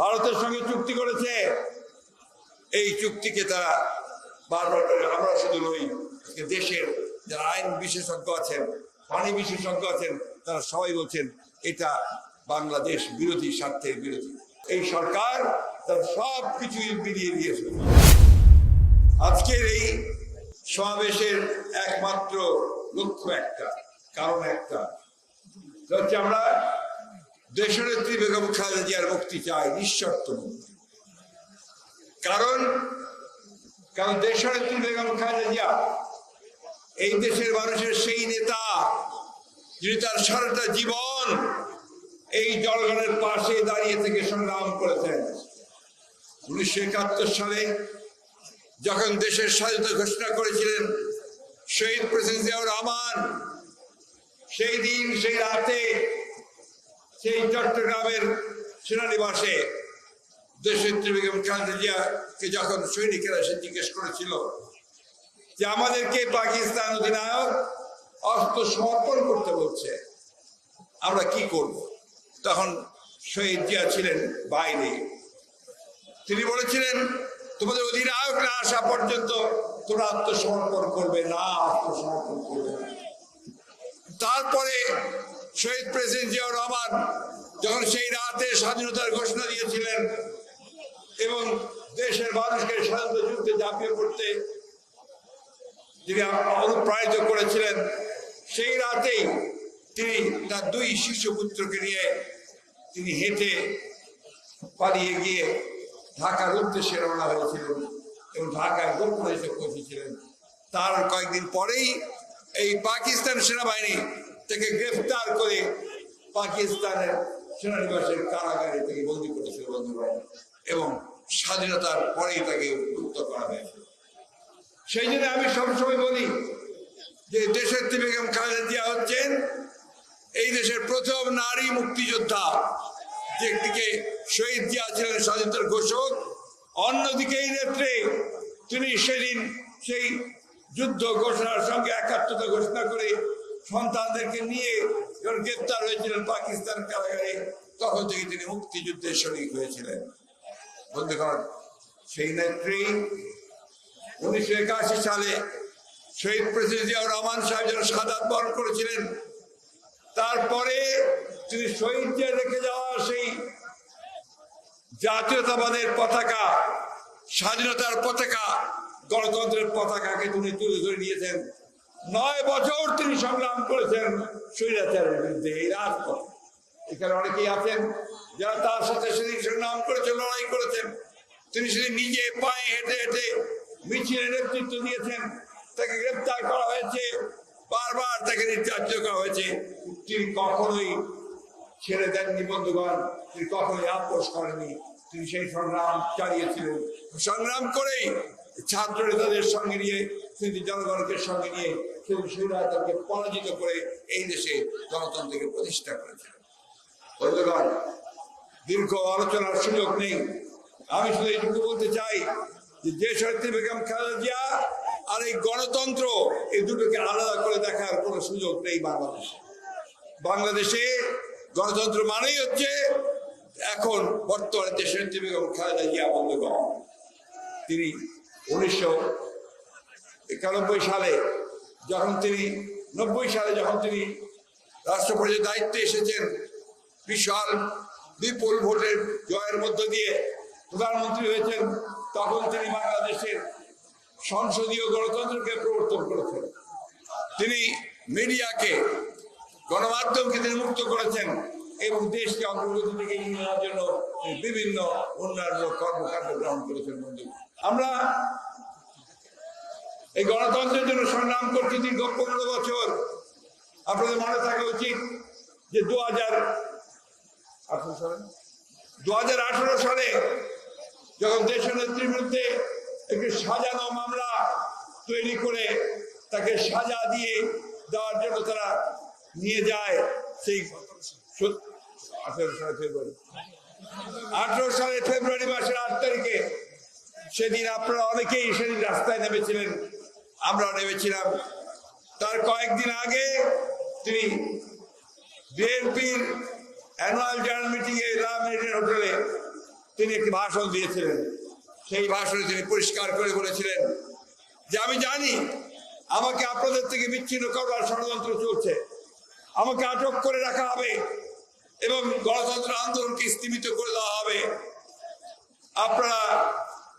ভারতের সঙ্গে চুক্তি করেছে। এই চুক্তিকে তারা বারবার আমরা শুধু নই দেশের যারা আইন বিশেষজ্ঞ আছেন, পানি বিশেষজ্ঞ আছেন, তারা সবাই বলছেন, এটা বাংলাদেশ বিরোধী, স্বার্থের বিরোধী। এই সরকার তার সব কিছুই বিলিয়ে দিয়েছে। আজকের এই সমাবেশের একমাত্র লক্ষ্য একটা, কারণ একটা। হচ্ছে আমরা দেশনেত্রী বেগম খালেদা জিয়ার মুক্তি চাই নিঃশর্ত মুক্তি কারণ কারণ দেশনেত্রী বেগম খালেদা জিয়া এই দেশের মানুষের সেই নেতা, যিনি তার সারাটা জীবন এই জনগণের পাশে দাঁড়িয়ে থেকে সংগ্রাম করেছেন। উনিশশো একাত্তর সালে যখন দেশের স্বাধীনতা ঘোষণা করেছিলেন, শহীদ প্রেসিডেন্ট জিয়াউর রহমান, সেই দিন, সেই রাতে সেই চট্টগ্রামের সেনানিবাসে দেশের বেগম খালেদা জিয়াকে যখন সৈনিকেরা সে জিজ্ঞেস করেছিল যে আমাদেরকে পাকিস্তান অধিনায়ক অস্ত্র সমর্পণ করতে বলছে, আমরা কি করব? তখন শহীদ জিয়া ছিলেন বাইরে। তিনি বলেছিলেন, তোমাদের অধিনায়ক না আসা পর্যন্ত তোমরা আত্মসমর্পণ করবে না, আত্মসমর্পণ করবে তারপরে শহীদ প্রেসিডেন্ট জিয়াউর রহমান যখন সেই রাতে স্বাধীনতার ঘোষণা দিয়েছিলেন এবং দেশের মানুষকে স্বাধীনতা যুদ্ধে ঝাঁপিয়ে পড়তে যিনি অনুপ্রাণিত করেছিলেন, সেই রাতেই তিনি তার দুই শিশু পুত্রকে নিয়ে তিনি হেঁটে পালিয়ে গিয়ে ঢাকার উদ্দেশ্যে রওনা হয়েছিলেন এবং ঢাকায় গোপনে এসে পৌঁছেছিলেন। তার কয়েকদিন পরেই এই পাকিস্তান সেনাবাহিনী তাকে গ্রেফতার করে পাকিস্তানের সেনানিবাসের কারাগারে থেকে বন্দী করেছিল বন্ধুগণ এবং স্বাধীনতার পরেই তাকে মুক্ত করা হয়েছিল সেই জন্য আমি সবসময় বলি যে দেশের বেগম খালেদা জিয়া হচ্ছেন এই দেশের প্রথম নারী মুক্তিযোদ্ধা, যে একদিকে শহীদ জিয়া ছিলেন স্বাধীনতার ঘোষক। অন্যদিকে এই নেত্রে তিনি সেদিন সেই যুদ্ধ ঘোষণার সঙ্গে একাত্মতা ঘোষণা করে সন্তানদেরকে নিয়ে যখন গ্রেপ্তার হয়েছিলেন পাকিস্তান কারাগারে, তখন থেকে তিনি মুক্তিযুদ্ধের শরিক হয়েছিলেন। বন্ধুগণ, সেই নেত্রী উনিশশো একাশি সালে শহীদ প্রেসিডেন্ট জিয়াউর রহমান সাহেব যেন সাদাত বরণ করেছিলেন, তারপরে তিনি শহীদ যে রেখে যাওয়া সেই জাতীয়তাবাদের পতাকা, স্বাধীনতার পতাকা, গণতন্ত্রের পতাকাকে তিনি তুলে ধরে নিয়েছেন। নয় বছর তিনি সংগ্রাম করেছেন স্বৈরাচারের বিরুদ্ধে এই রাজপথ। এখানে অনেকেই আছেন যারা তার সাথে সেদিন সংগ্রাম করেছেন, লড়াই করেছেন। তিনি সেদিন নিজে পায়ে হেঁটে হেঁটে মিছিলের নেতৃত্ব দিয়েছেন। তাকে গ্রেপ্তার করা হয়েছে, বারবার তাকে নির্যাতিত করা হয়েছে। তিনি কখনোই ছেড়ে দেননি বন্ধুগণ, তিনি কখনোই আপোষ করেনি তিনি সেই সংগ্রাম চালিয়েছিলেন। সংগ্রাম করেই ছাত্র নেতাদের সঙ্গে নিয়ে তিনি জনগণকে সঙ্গে নিয়ে তিনি স্বৈরাচারকে পরাজিত করে এই দেশে গণতন্ত্রকে প্রতিষ্ঠা করেছিলেন বন্ধুগণ, দীর্ঘ আলোচনার সুযোগ নেই। আমি শুধু এইটুকু বলতে চাই যে যে বেগম খালেদা আর এই গণতন্ত্র এই দুটোকে আলাদা করে দেখার কোনো সুযোগ নেই বাংলাদেশে। বাংলাদেশে গণতন্ত্র মানেই হচ্ছে এখন বর্তমানে যে দেশের বেগম খালেদা জিয়া বন্ধুগণ, তিনি উনিশশো একানব্বই সালে যখন তিনি, নব্বই সালে যখন তিনি রাষ্ট্রপতির দায়িত্বে এসেছেন, বিশাল বিপুল ভোটের জয়ের মধ্য দিয়ে প্রধানমন্ত্রী হয়েছেন, তখন তিনি বাংলাদেশের সংসদীয় গণতন্ত্রকে প্রবর্তন করেছেন। তিনি মিডিয়াকে, গণমাধ্যমকে তিনি মুক্ত করেছেন এবং দেশকে অগ্রগতি থেকে নেওয়ার জন্য বিভিন্ন উন্নয়নমূলক কর্মকাণ্ড গ্রহণ করেছেন বন্ধু। আমরা এই গণতন্ত্রের জন্য সংগ্রাম করছি দীর্ঘ পনেরো বছর। আপনাদের মনে থাকা উচিত যে দু হাজার আঠারো সালে? দু হাজার আঠারো সালে যখন দেশের নেত্রীর বিরুদ্ধে একটি সাজানো মামলা তৈরি করে তাকে সাজা দিয়ে দেওয়ার জন্য তারা নিয়ে যায়, সেই আঠারো সালে ফেব্রুয়ারি। আঠারো সালে ফেব্রুয়ারি মাসের আট তারিখে সেদিন আপনারা অনেকেই সেদিন রাস্তায় নেমেছিলেন। আমরাও নেমেছিলাম। তার কয়েকদিন আগে তিনি বিএনপির অ্যানুয়াল জেনারেল মিটিং এ রাম হোটেলে তিনি একটি ভাষণ দিয়েছিলেন। সেই ভাষণে তিনি পরিষ্কার করে বলেছিলেন যে, আমি জানি আমাকে আপনাদের থেকে বিচ্ছিন্ন করবার ষড়যন্ত্র চলছে। আমাকে আটক করে রাখা হবে এবং গণতন্ত্র আন্দোলনকে স্থিমিত করে দেওয়া হবে। আপনারা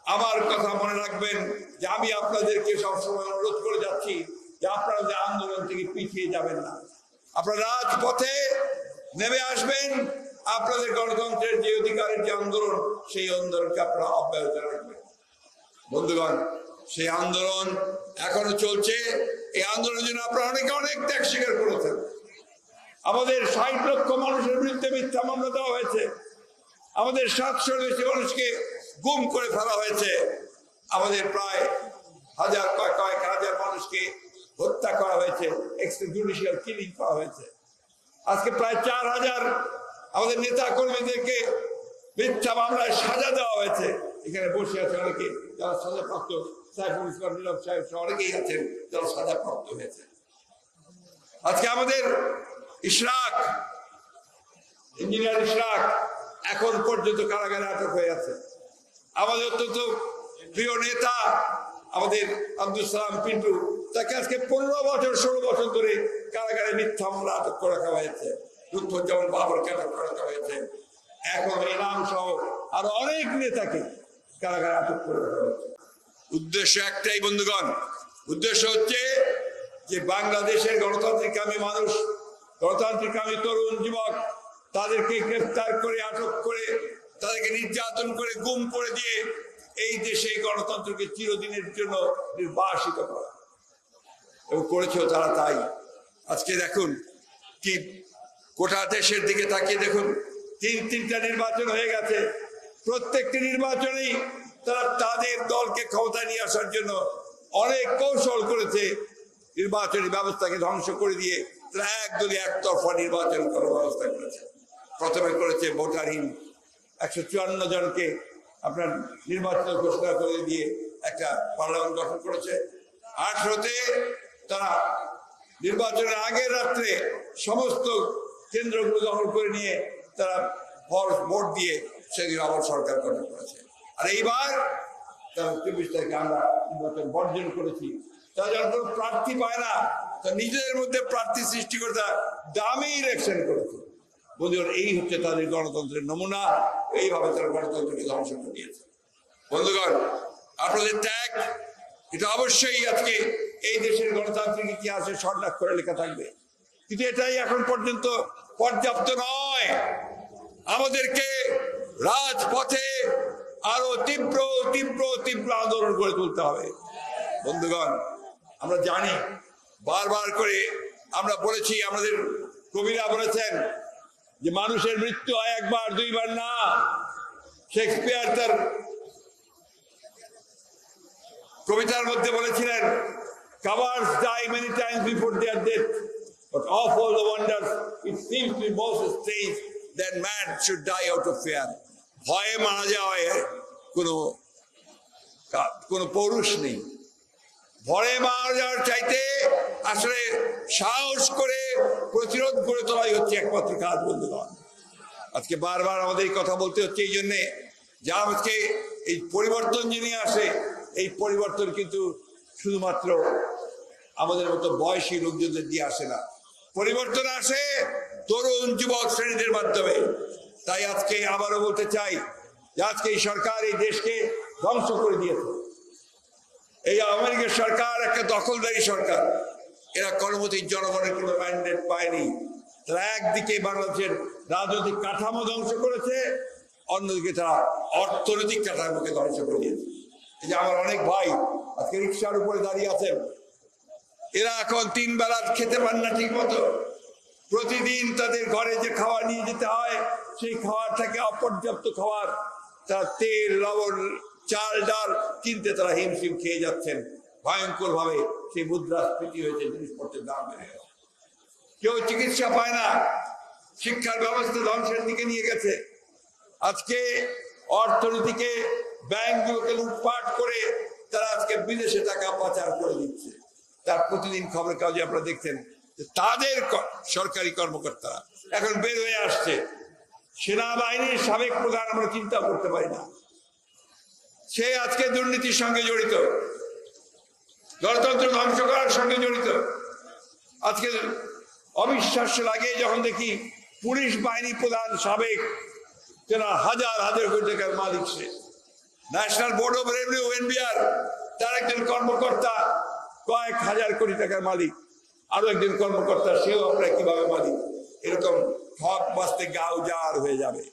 আমার কথা মনে রাখবেন যে আমি আপনাদেরকে সবসময় অনুরোধ করে যাচ্ছি যে আপনারা যে আন্দোলন থেকে পিছিয়ে যাবেন না। আপনারা রাজপথে নেমে আসবেন। আপনাদের গণতন্ত্রের যে অধিকারের যে আন্দোলন, সেই আন্দোলনকে আপনারা অব্যাহত রাখবেন। বন্ধুগণ, সেই আন্দোলন এখনও চলছে। এই আন্দোলনের জন্য আপনারা অনেকে অনেক ত্যাগ স্বীকার করেছেন। আমাদের ষাট লক্ষ মানুষের বিরুদ্ধে মিথ্যা মামলা দেওয়া হয়েছে। আমাদের সাতশোর বেশি মানুষকে গুম করে ফেলা হয়েছে। আমাদের প্রায় হাজার কয়েক কয়েক হাজার মানুষকে হত্যা করা হয়েছে এক্সট্রাজুডিশিয়াল কিলিং করা হয়েছে। আজকে প্রায় চার হাজার আমাদের নেতা কর্মীদেরকে মিথ্যা মামলায় সাজা দেওয়া হয়েছে। এখানে বসে আছে অনেকে, যারা সাজাপ্রাপ্ত, সাইফুল ইসলাম, নীরব সাহেব সহ অনেকেই আছেন, যারা সাজাপ্রাপ্ত হয়েছে। আজকে আমাদের ইশরাক, ইঞ্জিনিয়ার ইশরাক, এখন পর্যন্ত কারাগারে আটক হয়ে আছে। আমাদের অত্যন্ত প্রিয় নেতা, আমাদের আব্দুল সালাম পিন্টু, তাকে আজকে পনেরো বছর, ষোলো বছর ধরে কারাগারে মিথ্যা মামলা আটক করে রাখা হয়েছে। লুৎফুজ্জামান বাবরকে আটক করে রাখা হয়েছে। এখন এনাম সহ আরও অনেক নেতাকে কারাগারে আটক করে রাখা হয়েছে। উদ্দেশ্য একটাই, বন্ধুগণ। উদ্দেশ্য হচ্ছে যে বাংলাদেশের গণতান্ত্রিকামী মানুষ গণতান্ত্রিকামী তরুণ যুবক, তাদেরকে গ্রেফতার করে, আটক করে তাদেরকে নির্যাতন করে গুম করে দিয়ে এই দেশে গণতন্ত্রকে চিরদিনের জন্য নির্বাসিত করা। এবং করেছেও তারা তাই। আজকে দেখুন কি গোটা দেশের দিকে তাকিয়ে দেখুন, তিন তিনটা নির্বাচন হয়ে গেছে। প্রত্যেকটি নির্বাচনেই তারা তাদের দলকে ক্ষমতা নিয়ে আসার জন্য অনেক কৌশল করেছে। নির্বাচনী ব্যবস্থাকে ধ্বংস করে দিয়ে তারা একদলই একতরফা নির্বাচন করার ব্যবস্থা করেছে। প্রথমে করেছে ভোটারহীন একশো চুয়ান্ন জনকে আপনার নির্বাচিত ঘোষণা করে দিয়ে একটা পার্লামেন্ট গঠন করেছে। আঠারোতে তারা নির্বাচনের আগের রাত্রে সমস্ত কেন্দ্রগুলো দখল করে নিয়ে তারা ফলস ভোট দিয়ে সেগুলো আবার সরকার গঠন করেছে। আর এইবার তারা চব্বিশ তারিখে আমরা নির্বাচন বর্জন করেছি। তারা যখন কোনো প্রার্থী পায় না, তা নিজেদের মধ্যে প্রার্থী সৃষ্টি করে তারা দামি ইলেকশন করেছে। বন্ধুগণ, এই হচ্ছে তাদের গণতন্ত্রের নমুনা। এইভাবে তারা গণতন্ত্রকে ধ্বংস করে দিয়েছে। বন্ধুগণ, আপনাদের ত্যাগ, এটা অবশ্যই আজকে এই দেশের গণতান্ত্রিক ইতিহাসে স্বর্ণাক্ষরে লেখা থাকবে। কিন্তু এটাই এখন পর্যন্ত পর্যাপ্ত নয়। আমাদেরকে রাজপথে আরও তীব্র তীব্র তীব্র আন্দোলন করে তুলতে হবে। বন্ধুগণ, আমরা জানি, বারবার করে আমরা বলেছি, আমাদের কবিরা বলেছেন যে মানুষের মৃত্যু হয় একবার, দুইবার না। শেক্সপিয়ার তার কবিতার মধ্যে বলেছিলেন cowards die many times before their death but of all the wonders it seems to most strange that man should die out of ভয়ে মারা যাওয়ায় কোনো কোনো পৌরুষ নেই। ভয়ে মারা যাওয়ার চাইতে আসলে সাহস করে প্রতিরোধ করে তোলাই হচ্ছে একমাত্র কাজ, বন্ধুগণ। আজকে বারবার আমাদের এই কথা বলতে হচ্ছে, এই জন্যে যা আজকে এই পরিবর্তন যিনি আসে, এই পরিবর্তন কিন্তু শুধুমাত্র আমাদের মতো বয়সী লোকজনদের দিয়ে আসে না। পরিবর্তন আসে তরুণ যুবক শ্রেণীদের মাধ্যমে। তাই আজকে আবারও বলতে চাই যে আজকে এই সরকার এই দেশকে ধ্বংস করে দিয়েছে। এই আমেরিকার সরকার, একটা দখলদারি সরকার। এরা কর্মতী জনগণের কোনো ম্যান্ডেট পায়নি। তারা একদিকে বাংলাদেশের রাজনৈতিক কাঠামো ধ্বংস করেছে, অন্যদিকে তারা অর্থনৈতিক কাঠামোকে ধ্বংস করে এই যে আমার অনেক ভাই আজকে রিক্সার উপরে দাঁড়িয়ে আছেন। এরা এখন তিন বেলা খেতে পান না ঠিক মতো প্রতিদিন তাদের ঘরে যে খাবার নিয়ে যেতে হয়, সেই খাবারটাকে অপর্যাপ্ত খাবার, তার তেল, লবণ চাল ডাল কিনতে তারা হিমশিম খেয়ে যাচ্ছেন। ভয়ঙ্কর ভাবে সেই মুদ্রাস্ফীতি হয়েছে, জিনিসপত্রের দাম বেড়ে গেছে। কেউ চিকিৎসা পায় না, শিক্ষার ব্যবস্থা ধ্বংসের দিকে নিয়ে গেছে। আজকে অর্থনীতিকে, ব্যাংকগুলোকে লুটপাট করে তারা আজকে বিদেশে টাকা পাচার করে দিচ্ছে। তার প্রতিদিন খবর কাগজে আপনারা দেখছেন তাদের সরকারি কর্মকর্তারা এখন বের হয়ে আসছে। সেনাবাহিনীর সাবেক প্রধান আমরা চিন্তা করতে পারি না। সে আজকে দুর্নীতির সঙ্গে জড়িত। গণতন্ত্র ধ্বংস করার সঙ্গে জড়িত। আজকে অবিশ্বাস্য লাগে যখন দেখি পুলিশ বাহিনী প্রধান সাবেক, যারা হাজার হাজার কোটি টাকার মালিক সে। National board of revenue NBR তার একজন কর্মকর্তা, কয়েক হাজার কোটি টাকার মালিক। আরও একজন কর্মকর্তা, সেও আমরা কীভাবে মালিক এরকম ঠক বাঁচতে গাও জার হয়ে যাবে।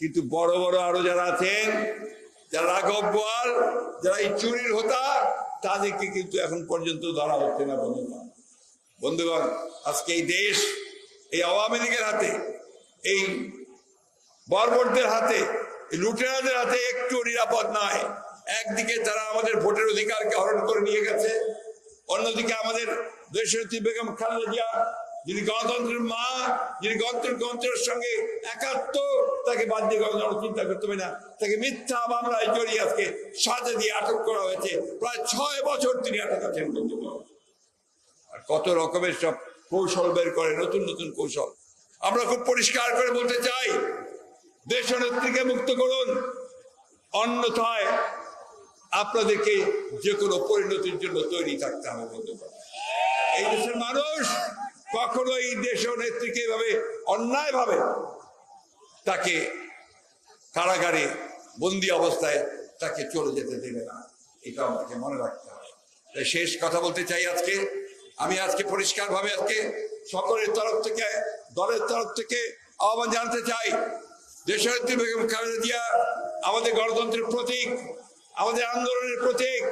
কিন্তু বড় বড় আরও যারা আছেন যারা রাঘব বোয়াল যারা এই চুরির হতা, তাদেরকে কিন্তু এখন পর্যন্ত ধরা হচ্ছে না, বন্ধুগণ। বন্ধুগণ, আজকে এই দেশ, এই আওয়ামী লীগের হাতে, এই বর্বরদের হাতে লুটেরাদের হাতে একটু নিরাপদ নয় একদিকে তারা আমাদের ভোটের অধিকারকে হরণ করে নিয়ে গেছে, অন্যদিকে আমাদের দেশরতী বেগম খালেদা যিনি গণতন্ত্রের মা, যিনি গণতন্ত্র গণতন্ত্রের সঙ্গে একাত্ম, তাকে বাদ দিয়ে গণতন্ত্র চিন্তা করতে হবে না। তাকে মিথ্যা মামলায় জড়িয়ে আজকে সাজা দিয়ে আটক করা হয়েছে। প্রায় ছয় বছর তিনি আটক আছেন আর কত রকমের সব কৌশল বের করে, নতুন নতুন কৌশল। আমরা খুব পরিষ্কার করে বলতে চাই দেশ নেত্রীকে মুক্ত করুন। অন্যথায় আপনাদেরকে যে কোনো পরিণতির জন্য তৈরি থাকতে হবে বন্ধুগণ। এই দেশের মানুষ কখনো এই দেশ নেত্রীকে এভাবে অন্যায় ভাবে তাকে কারাগারে বন্দি অবস্থায় তাকে চলে যেতে দেবে না। এটা আমাকে মনে রাখতে হবে। তাই শেষ কথা বলতে চাই আজকে। আমি আজকে পরিষ্কার ভাবে আজকে সকলের তরফ থেকে, দলের তরফ থেকে আহ্বান জানাতে চাই। দেশনেত্রী বেগম খালেদা জিয়া, আমাদের গণতন্ত্রের প্রতীক, আমাদের আন্দোলনের প্রতীক।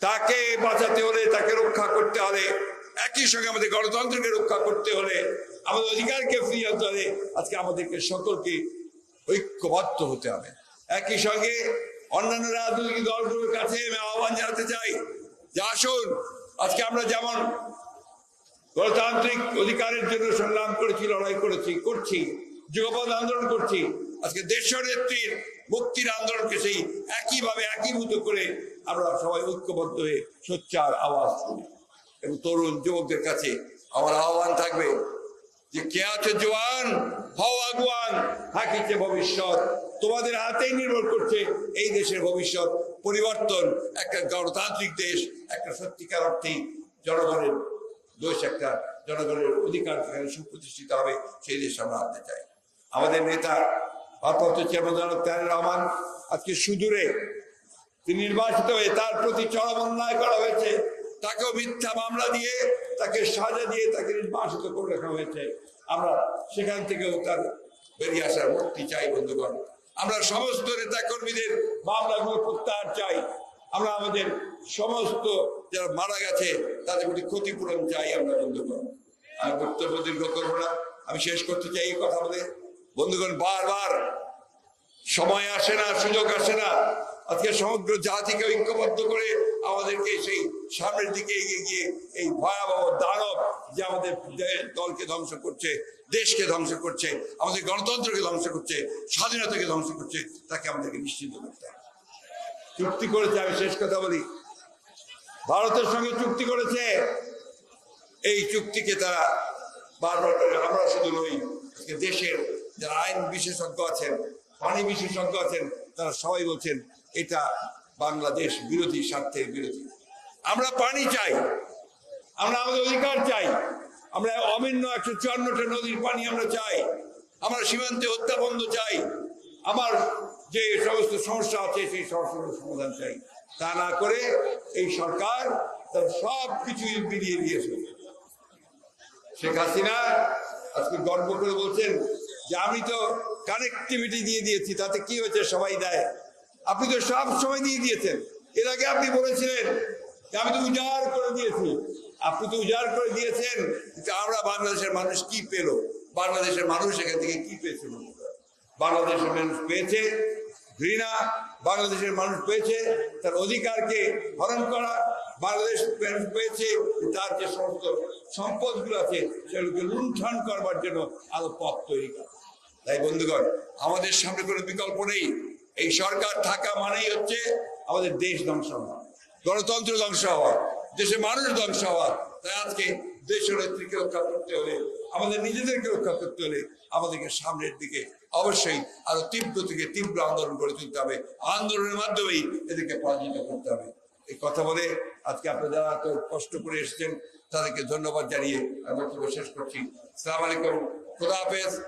তাকে বাঁচাতে হলে, তাকে রক্ষা করতে হলে একই সঙ্গে আমাদের গণতন্ত্রকে রক্ষা করতে হলে আমাদের অধিকারকে ফিরিয়ে আনতে হলে আজকে আমাদেরকে সকলকে ঐক্যবদ্ধ হতে হবে। একই সঙ্গে অন্যান্য রাজনৈতিক দলগুলোর কাছে আমি আহ্বান জানাতে চাই যে আসুন, আজকে আমরা যেমন গণতান্ত্রিক অধিকারের জন্য সংগ্রাম করেছি, লড়াই করেছি, করছি যুগপথ আন্দোলন করছি, আজকে দেশ নেত্রীর মুক্তির আন্দোলনকে সেই একইভাবে একীভূত করে আমরা সবাই ঐক্যবদ্ধ হয়ে সোচ্চার আওয়াজ করি এবং তরুণ যুবকদের কাছে আমার আহ্বান থাকবে যে কে আছে জোয়ান? হও আগুয়ান, থাকিছে ভবিষ্যৎ। তোমাদের হাতেই নির্ভর করছে এই দেশের ভবিষ্যৎ। পরিবর্তন, একটা গণতান্ত্রিক দেশ, একটা সত্যিকার অর্থে জনগণের দোষ, একটা জনগণের অধিকার যেখানে সুপ্রতিষ্ঠিত হবে, সেই দেশ আমরা আনতে চাই। আমাদের নেতা, ভারপ্রাপ্ত চেয়ারম্যান জনাব রহমান, আজকে সুদূরে তিনি নির্বাচিত হয়ে তার প্রতি চরম অন্যায় করা হয়েছে। তাকেও মিথ্যা মামলা দিয়ে, তাকে সাজা দিয়ে তাকে নির্বাসিত করে রাখা হয়েছে। আমরা সেখান থেকেও তার বেরিয়ে আসার মুক্তি চাই, বন্ধুগণ। আমরা সমস্ত নেতা কর্মীদের মামলাগুলো প্রত্যাহার চাই। আমরা আমাদের সমস্ত যারা মারা গেছে, তাদের প্রতি ক্ষতিপূরণ চাই আমরা, বন্ধুগণ। আমি বক্তব্য দীর্ঘ করব না। আমি শেষ করতে চাই এই কথা বলে। বন্ধুগণ, বারবার সময় আসে না, সুযোগ আসে না। আজকে সমগ্র জাতিকে ঐক্যবদ্ধ করে আমাদেরকে সেই সামনের দিকে এগিয়ে গিয়ে এই ভয়াবহ দানব যে আমাদের দলকে ধ্বংস করছে, দেশকে ধ্বংস করছে, আমাদের গণতন্ত্রকে ধ্বংস করছে, স্বাধীনতাকে ধ্বংস করছে, তাকে আমাদেরকে নিশ্চিত করতে হবে। চুক্তি করেছে, আমি শেষ কথা বলি। ভারতের সঙ্গে চুক্তি করেছে। এই চুক্তিকে তারা বারবার আমরা শুধু নই দেশের যারা আইন বিশেষজ্ঞ আছেন, পানি বিশেষজ্ঞ আছেন তারা সবাই বলছেন, এটা বাংলাদেশ বিরোধী, স্বার্থের বিরোধী। আমরা পানি চাই, আমরা আমাদের অধিকার চাই, আমরা অভিন্ন একশো চুয়ান্নটা নদীর পানি আমরা চাই, আমরা সীমান্তে হত্যা বন্ধ চাই, আমার যে সমস্ত সমস্যা আছে সেই সমস্যার সমাধান চাই। তা না করে এই সরকার তার সব কিছুই বিলিয়ে দিয়েছে। শেখ হাসিনা আজকে গর্ব করে বলছেন যে, আমি তো কানেক্টিভিটি দিয়ে দিয়েছি, তাতে কি হয়েছে সবাই দেয়। আপনি তো সব সময় দিয়ে দিয়েছেন। এর আগে আপনি বলেছিলেন আমি তো উজাড় করে দিয়েছি। আপনি তো উজাড় করে দিয়েছেন কিন্তু আমরা বাংলাদেশের মানুষ কি পেল? বাংলাদেশের মানুষ এখান থেকে কি পেয়েছে? বাংলাদেশের মানুষ পেয়েছে ঘৃণা, বাংলাদেশের মানুষ পেয়েছে তার অধিকারকে হরণ করা, বাংলাদেশ মানুষ পেয়েছে তার যে সমস্ত সম্পদগুলো আছে সেগুলোকে লুণ্ঠন করবার জন্য আরও পথ তৈরি করা। তাই বন্ধুগণ, আমাদের সামনে কোনো বিকল্প নেই। এই সরকার থাকা মানেই হচ্ছে আমাদের দেশ ধ্বংস হওয়া, গণতন্ত্র ধ্বংস হওয়া, দেশের মানুষ ধ্বংস হওয়া। তাই আজকে দেশ নেত্রীকে রক্ষা করতে হলে, আমাদের নিজেদেরকে রক্ষা করতে হলে আমাদেরকে সামনের দিকে অবশ্যই আরও তীব্র থেকে তীব্র আন্দোলন গড়ে তুলতে হবে। আন্দোলনের মাধ্যমেই এদেরকে পরাজিত করতে হবে। এই কথা বলে আজকে আপনারা যারা এত কষ্ট করে এসেছেন, তাদেরকে ধন্যবাদ জানিয়ে আমি বক্তব্য শেষ করছি। সালাম আলাইকুম, খুদা হাফেজ।